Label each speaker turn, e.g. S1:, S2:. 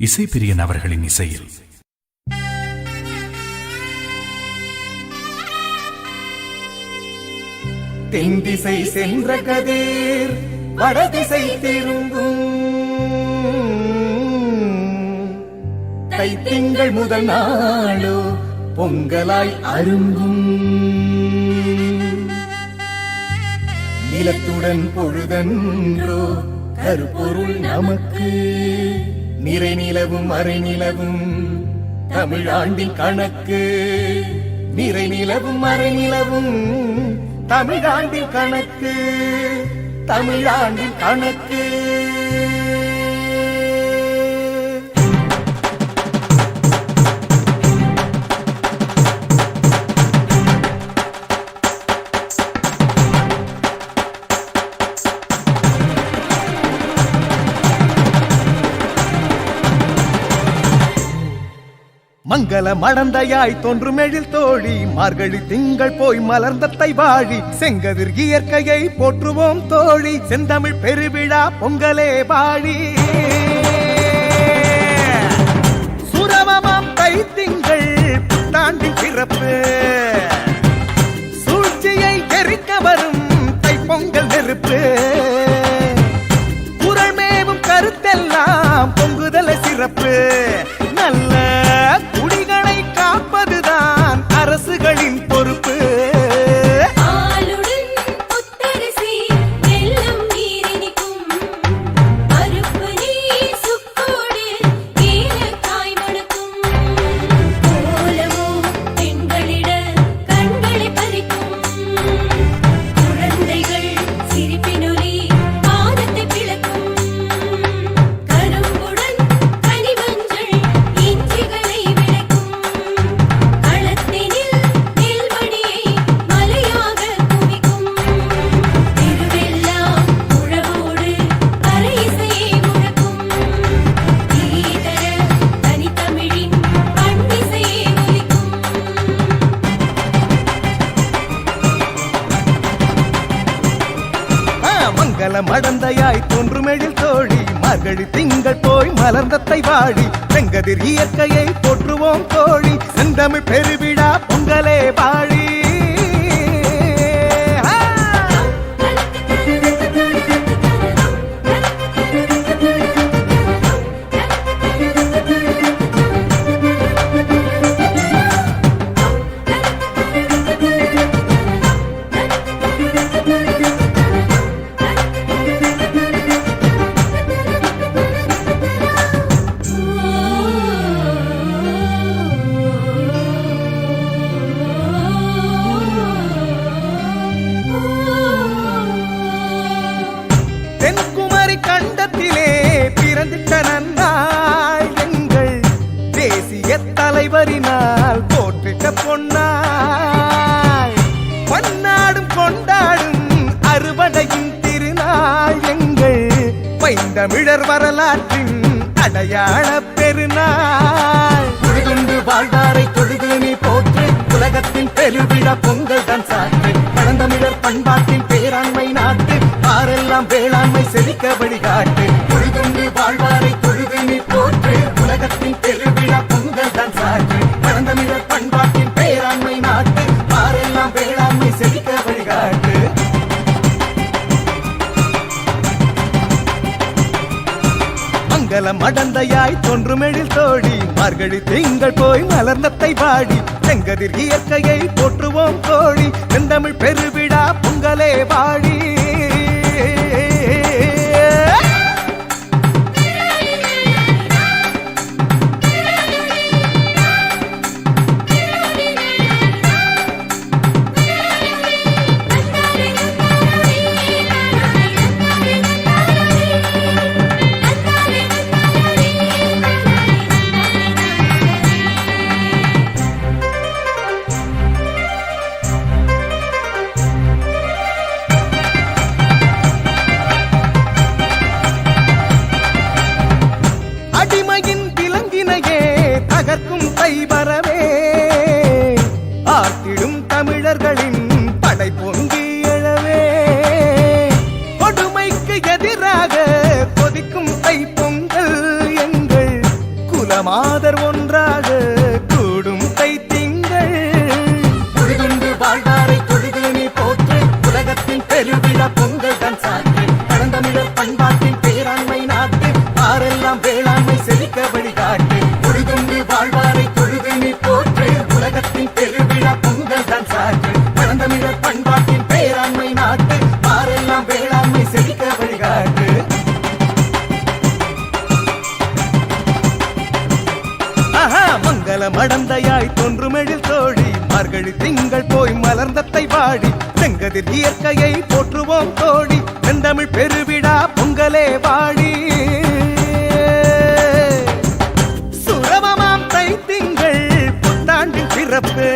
S1: இசைப்பிரியன் அவர்களின் இசையில்.
S2: தென் திசை சென்ற கதிர் வடதிசை திரும்பும். தைத்திங்கள் முதல் நாளோ பொங்கலாய் அருங்கும் நிலத்துடன் பொழுதன்றோ கருப்பொருள் நமக்கு நிறை நிலவும் அரை நிலவும் தமிழாண்டின் கணக்கு. நிறை நிலவும் அரை நிலவும் தமிழாண்டின் கணக்கு. தமிழாண்டின் கணக்கு. மங்கள மடந்தையாய் தோன்றும் எழில் தோழி. மார்கழி திங்கள் போய் மலர்ந்தத்தை வாழி செங்கதிர் இயற்கையை போற்றுவோம் தோழி. செந்தமிழ் பெருவிழா பொங்கலே வாழி. சுரமமாம் தை திங்கள் புத்தாண்டின் பிறப்பு. சூழ்ச்சியை எரிக்க வரும் தைப்பொங்கல் நெருப்பு. குரல் மேவும் கருத்தெல்லாம் பொங்குதல சிறப்பு. மங்கள மடந்தையாய் தோன்றுமெழில் தோழி. மார்கழி திங்கள் போய் மலர்ந்தத்தை வாழி. செங்கதிர் இயற்கையை போற்றுவோம் தோழி. செந்தமிழ் பெருவிழா பொங்கல் பிறந்திட்ட நன்னாய் எங்கள் தேசிய தலைவரினால் போற்றிட்ட பொன்னாய் பன்னாடும் கொண்டாடும் அறுவடையின் திருநாள் எங்கள் பைந்தமிழர் வரலாற்றின் அடையாள பெருநாள். தொழுதுண்டு வாழ்வாரை தொழுது நீ போற்று உலகத்தின் பெருவிழா பொங்கல் தான் சார். மங்கள மடந்தையாய் தோன்றும் எழில் தோழி. மார்கழி திங்கள் போய் மலர்ந்தத்தை பாடி செங்கதிர் இயற்கையை போற்றுவோம் கோழி செந்தமிழ் பெருவிழா பொங்கலே வாழி தகர்க்கும் தைவரவே ஆர்த்திடும் தமிழர்களின் படை பொங்கி எழவே. கொடுமைக்கு எதிராக கொதிக்கும் தை பொங்கல் எங்கள் குலமாத மார்கழி திங்கள் போய் மலர்ந்தத்தை பாடி செங்கதிர் இயற்கையை போற்றுவோம் தோடி செந்தமிழ் பெருவிடா பொங்கலே பாடி. சுரவமாம் தை திங்கள் புத்தாண்டின் சிறப்பு